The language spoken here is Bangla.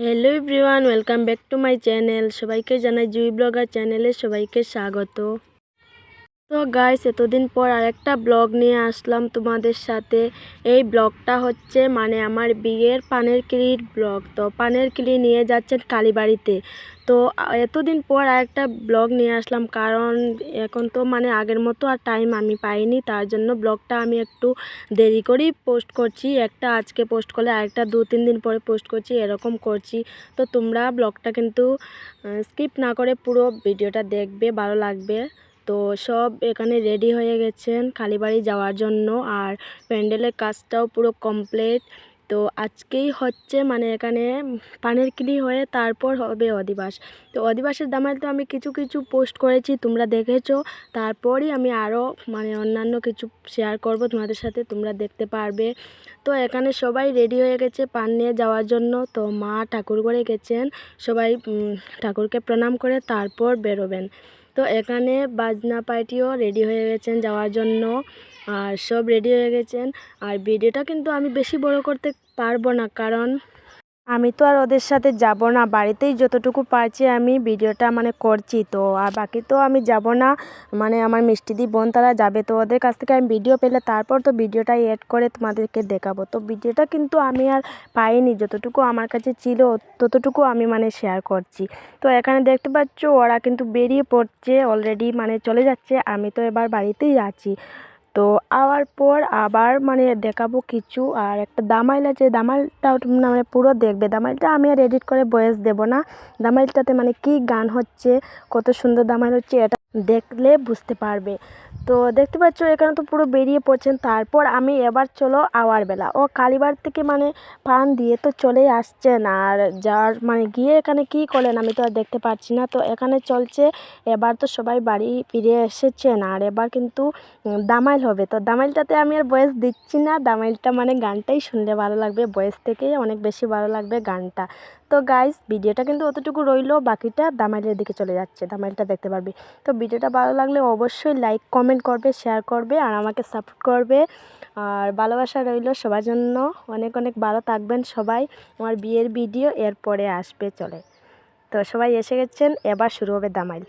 Hello everyone welcome back to my channel সবাইকে জানাই জুই ব্লগার চ্যানেলে সবাইকে স্বাগত। তো গাইস এতদিন পর আরেকটা ব্লগ নিয়ে আসলাম তোমাদের সাথে। এই ব্লগটা হচ্ছে মানে আমার বিয়ের পানের কিলির ব্লগ তো পানের কিলি নিয়ে যাচ্ছেন কালীবাড়িতে। তো এতদিন পর আরেকটা ব্লগ নিয়ে আসলাম কারণ এখন তো মানে আগের মতো আর টাইম আমি পাইনি। তার জন্য ব্লগটা আমি একটু দেরি করেই পোস্ট করছি। একটা আজকে পোস্ট করলে আরেকটা দু, তিন দিন পরে পোস্ট করছি, এরকম করছি। তো তোমরা ব্লগটা কিন্তু স্কিপ না করে পুরো ভিডিওটা দেখবে, ভালো লাগবে। তো সব এখানে রেডি হয়ে গেছেন কালীবাড়ি যাওয়ার জন্য। আর প্যান্ডেলের কাজটাও পুরো কমপ্লিট তো আজকেই হচ্ছে মানে এখানে পানের কিলি হয়ে তারপর হবে অধিবাস। তো অধিবাসের দামাইল তো আমি কিছু কিছু পোস্ট করেছি, তোমরা দেখেছ। তারপরই আমি আরও মানে অন্যান্য কিছু শেয়ার করব তোমাদের সাথে, তোমরা দেখতে পারবে। তো এখানে সবাই রেডি হয়ে গেছে পান নিয়ে যাওয়ার জন্য। তো মা ঠাকুর ঘরে গেছেন, সবাই ঠাকুরকে প্রণাম করে তারপর বেরোবেন। তো এখানে বাজনা পার্টিও রেডি হয়ে গেছেন যাওয়ার জন্য, আর সব রেডি হয়ে গেছেন। আর ভিডিওটা কিন্তু আমি বেশি বড় করতে পারব না, কারণ আমি তো আর ওদের সাথে যাব না। বাড়িতেই যতটুকু পারছি আমি ভিডিওটা মানে করছি তো। আর বাকি তো আমি যাব না। মানে আমার মিষ্টিদি বোন তারা যাবে তো ওদের কাছ থেকে আমি ভিডিও পেলে তারপর তো ভিডিওটা এড করে তোমাদেরকে দেখাবো। তো ভিডিওটা কিন্তু আমি আর পাইনি। যতটুকু আমার কাছে ছিল, ততটুকু আমি মানে শেয়ার করছি। তো এখানে দেখতে পাচ্ছ, ওরা কিন্তু বেরিয়ে পড়ছে অলরেডি মানে চলে যাচ্ছে। আমি তো এবার বাড়িতেই আছি। তো আওয়ার পর আবার মানে দেখাবো কিছু, আর একটা দামাইল আছে দামাইলটাও না মানে পুরো দেখবে। দামাইলটা আমি আর এডিট করে বয়েস দেব না। দামাইলটাতে মানে কি গান হচ্ছে, কত সুন্দর দামাইল হচ্ছে এটা দেখলে বুঝতে পারবে। তো দেখতে পাচ্ছ, এখানে তো পুরো বেরিয়ে পড়ছেন। তারপর আমি এবার চলো আওয়ার বেলা। ও কালীবার থেকে মানে পান দিয়ে তো চলেই আসছেন। আর যার মানে গিয়ে এখানে কি করলেন আমি তো আর দেখতে পাচ্ছি না। তো এখানে চলছে, এবার তো সবাই বাড়ি ফিরে এসেছেন। আর এবার কিন্তু দামাইল হবে। তো দামাইলটাতে আমি আর বয়স দিচ্ছি না। দামাইলটা মানে গানটাই শুনলে ভালো লাগবে। বয়স থেকেই অনেক বেশি ভালো লাগবে গানটা। তো গাইস ভিডিওটা কিন্তু অতটুকু রইল, বাকিটা দামাইলের দিকে চলে যাচ্ছে, দামাইলটা দেখতে পারবে। তো ভিডিওটা ভালো লাগলে অবশ্যই লাইক কমেন্ট করবে শেয়ার করবে, আর আমাকে সাপোর্ট করবে। আর ভালোবাসা রইল সবার জন্য। অনেক অনেক ভালো থাকবেন সবাই। আমার বিয়ের ভিডিও এরপরে আসবে চলে। তো সবাই এসে গেছেন, এবার শুরু হবে দামাইল।